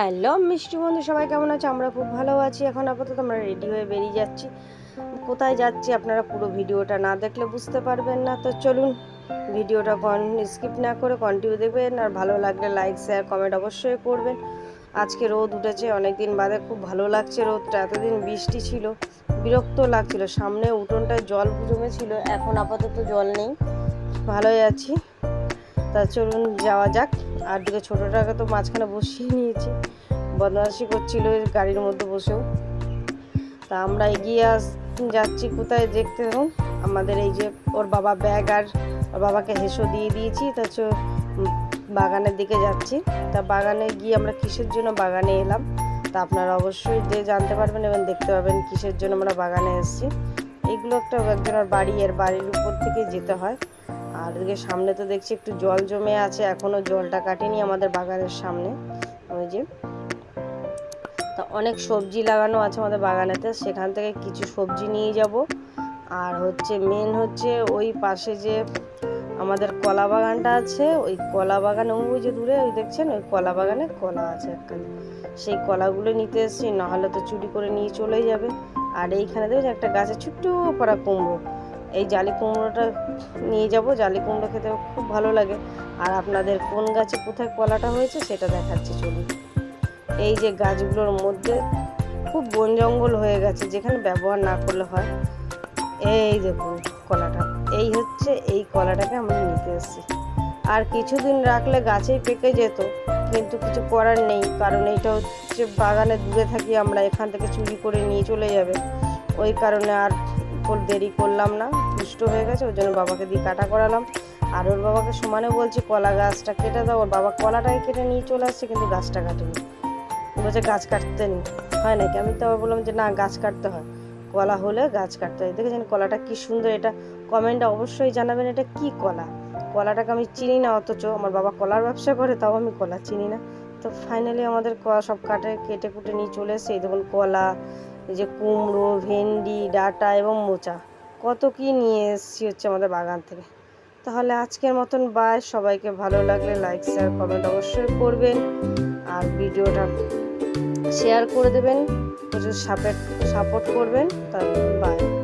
Hello, মিষ্টি বন্ধু, সবাই কেমন আছে? আমরা খুব ভালো আছি। এখন আপাতত আমরা রেডি হয়ে বেরিয়ে যাচ্ছি। কোথায় যাচ্ছি আপনারা পুরো ভিডিওটা না দেখলে বুঝতে পারবেন না। তো চলুন ভিডিওটা কন স্কিপ না করে কন্টিনিউ দেখবেন। আর ভালো লাগলে লাইক শেয়ার কমেন্ট অবশ্যই করবেন। আজকে রোদ উঠেছে অনেক দিন বাদে খুব ভালো লাগছে রোদটা। এতদিন বৃষ্টি ছিল, বিরক্ত লাগছিল। সামনে উঠোনটায় জল জমেছিল, এখন আপাতত জল নেই। ভালোই আছি। তা চলুন যাওয়া যাক। আর দিকে ছোটোটাকে তো মাঝখানে বসিয়ে নিয়েছি। বদমাশি করছিল গাড়ির মধ্যে বসেও। তা আমরা এগিয়ে আস, যাচ্ছি কোথায় দেখতে আমাদের এই যে ওর বাবা ব্যাগ আর ওর বাবাকে হেসো দিয়ে দিয়েছি, তা বাগানের দিকে যাচ্ছি। তা বাগানে গিয়ে আমরা কিসের জন্য বাগানে এলাম? তা আপনারা অবশ্যই যে জানতে পারবেন এবং দেখতে পাবেন কিসের জন্য আমরা বাগানে এসেছি। এইগুলো একটা একজনের বাড়ি, এর বাড়ির উপর থেকে যেতে হয়। আর এদিকে সামনে তো দেখছি একটু জল জমে আছে, এখনও জলটা কাটেনি আমাদের বাগানের সামনে। ওই যে, তা অনেক সবজি লাগানো আছে আমাদের বাগানেতে, সেখান থেকে কিছু সবজি নিয়ে যাব। আর হচ্ছে মেন হচ্ছে ওই পাশে যে আমাদের কলা বাগানটা আছে, ওই কলা বাগানে ওই যে দূরে, ওই দেখছেন? ওই কলা বাগানে কলা আছে একখানে। সেই কলাগুলো নিতে এসেছি, নাহলে তো চুরি করে নিয়ে চলে যাবে। আর এইখানে দেখবেন একটা গাছে ছোট্ট পাড়া কুমড়ো। এই জালি কুমড়োটা নিয়ে যাব, জালি কুমড়ো খেতে খুব ভালো লাগে। আর আপনাদের কোন গাছে কোথায় কলাটা হয়েছে সেটা দেখাচ্ছি, চলুন। এই যে গাছগুলোর মধ্যে খুব বন জঙ্গল হয়ে গেছে, যেখানে ব্যবহার না করলে হয়। এই দেখুন কলাটা। এই হচ্ছে এই কলাটাকে আমরা নিতে এসেছি। আর কিছুদিন রাখলে গাছেই পেকে যেত, কিন্তু কিছু করার নেই, কারণ এইটা হচ্ছে বাগানে দূরে থাকি আমরা, এখান থেকে চুরি করে নিয়ে চলে যাবে। ওই কারণে আর দেরি করলাম না পুষ্ট হয়ে গেছে, ওই জন্য বাবাকে দিয়ে কাটা করালাম। আর ওর বাবাকে সমানে বলছি, কলা গাছটা কেটে দাও। ওর বাবা কলাটাকে কেটে নিয়ে চলে আসছে, কিন্তু গাছটা কাটেনি। বলছে, গাছ কাটতে নেই। হয় নাকি? আমি তো বললাম যে, না, গাছ কাটতে হয়। কলা হলে গাছ কাটতে হয়। দেখেছেন কলাটা কি সুন্দর, এটা কমেন্টে অবশ্যই জানাবেন এটা কি কলা। কলাটাকে আমি চিনি না অথচ, আমার বাবা কলার ব্যবসা করে, তাও আমি কলা চিনি না। তো ফাইনালি আমাদের কলা সব কাটে, কেটে কুটে নিয়ে চলে এসেছে। এই দেখুন কলা, এই যে কুমড়ো, ভেন্ডি, ডাঁটা এবং মোচা, কত কি নিয়ে এসেছি হচ্ছে আমাদের বাগান থেকে। তাহলে আজকের মতন বাই সবাইকে ভালো লাগলে লাইক শেয়ার কমেন্ট অবশ্যই করবেন। আর ভিডিওটা শেয়ার করে দেবেন প্রচুর সাপোর্ট সাপোর্ট করবেন তারপর বাই